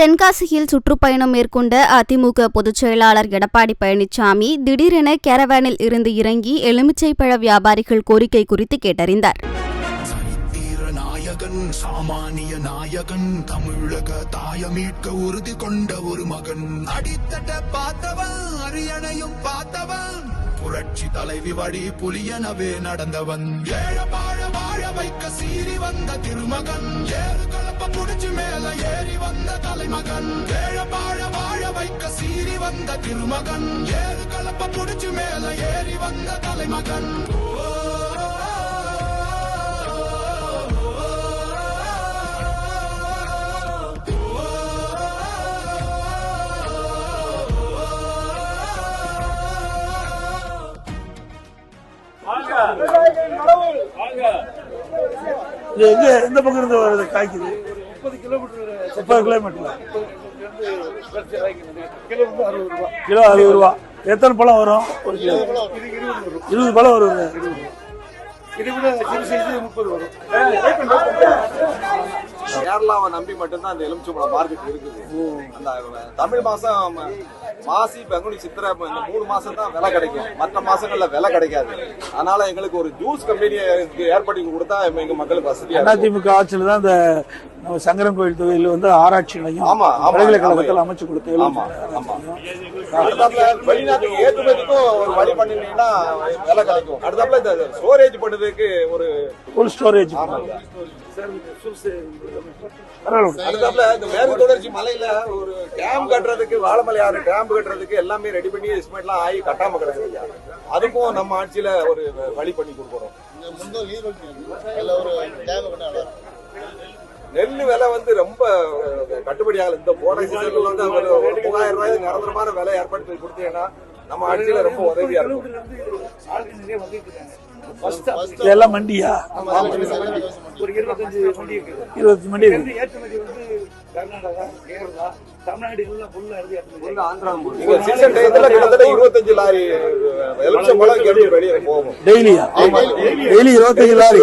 தென்காசியில் சுற்றுப்பயணம் மேற்கொண்ட அதிமுக பொதுச் செயலாளர் எடப்பாடி பழனிசாமி திடீரென கேரவேனில் இருந்து இறங்கி எலுமிச்சை பழ வியாபாரிகள் கோரிக்கை குறித்து கேட்டறிந்தார். சாமானிய நாயகன் தமிழக தாய மீட்க உறுதி கொண்ட ஒரு மகன். அடித்தட்ட பார்த்தவன் அரியணையும் பார்த்தவன். புரட்சி தலைவி வழி புலியனவே நடந்தவன். ஏழ வாழ வாழ வைக்க சீறி வந்த திருமகன். தலைமகன். ஏழ வாழ வாழ வைக்க சீறி வந்த திருமகன். ஏறு கலப்ப புடிச்சு மேல ஏறி வந்த தலைமகன். இது எங்க எந்த பக்கம் இருந்து வருது காய்க்குது? முப்பது கிலோமீட்டர். கிலோ அறுபது ரூபா. எத்தனை பழம் வரும்? ஒரு கிலோ. இருபது பழம் வரும். கேரளாவை நம்பி மட்டும்தான் அந்த எலுமிச்சம்பழம் மார்க்கெட் இருக்குது. அந்த தமிழ் மாசம் மாசி பங்குனி சித்திரை இந்த மூணு மாசம் தான் விலை கிடைக்கும். மற்ற மாசங்கள்ல விலை கிடைக்காது. அதனால எங்களுக்கு ஒரு ஜூஸ் கம்பெனியை ஏற்படுத்தி கொடுத்தா எங்க மக்களுக்கு வசதியா. அதிமுக ஆட்சியில் தான் இந்த நம்ம சங்கரன் கோயில் தொகுதியில் வந்து ஆராய்ச்சி நிலையம் பல்கலைக்கழகத்தில். அமைச்சு கொடுத்து ஆமா ஆமா. அடுத்தாப்புல வெளிநாட்டுக்கு ஏற்றுமதிக்கும் ஒரு வழி பண்ணினீங்கன்னா விலை கிடைக்கும். அடுத்தாப்புல இந்த ஸ்டோரேஜ் பண்ணுறதுக்கு ஒரு ஃபுல் ஸ்டோரேஜ் அதுக்கப்புல இந்த மேற்கு தொடர்ச்சி மலையில ஒரு டேம் கட்டுறதுக்கு வாழமலையாறு டேம் கட்டுறதுக்கு எல்லாமே ரெடி பண்ணி எஸ்டிமேட்லாம் ஆகி கட்டாம கிடக்குது அதுக்கும் நம்ம ஆட்சியில ஒரு வழி பண்ணி கொடுக்குறோம் நெல் விலை வந்து ரொம்ப கட்டுப்படி ஆகல இந்த போன சீசன்ல வந்து ஒரு ஒரு மூவாயிரம் ரூபாய் நிரந்தரமான விலை ஏற்படுத்தி கொடுத்தீங்கன்னா நம்ம ஆட்சியில ரொம்ப உதவியா இருக்கும். இதெல்லாம் மண்டியா? ஒரு இருபத்தஞ்சு மண்டி இருக்கு. வந்து ஏற்றுமதி வந்து கர்நாடகா கேரளா தமிழ்நாடு எல்லாம் இருபத்தஞ்சு லாரி எலுமிச்சம் பழம் வெளியே போகும் டெய்லியா? டெய்லி இருபத்தஞ்சு லாரி.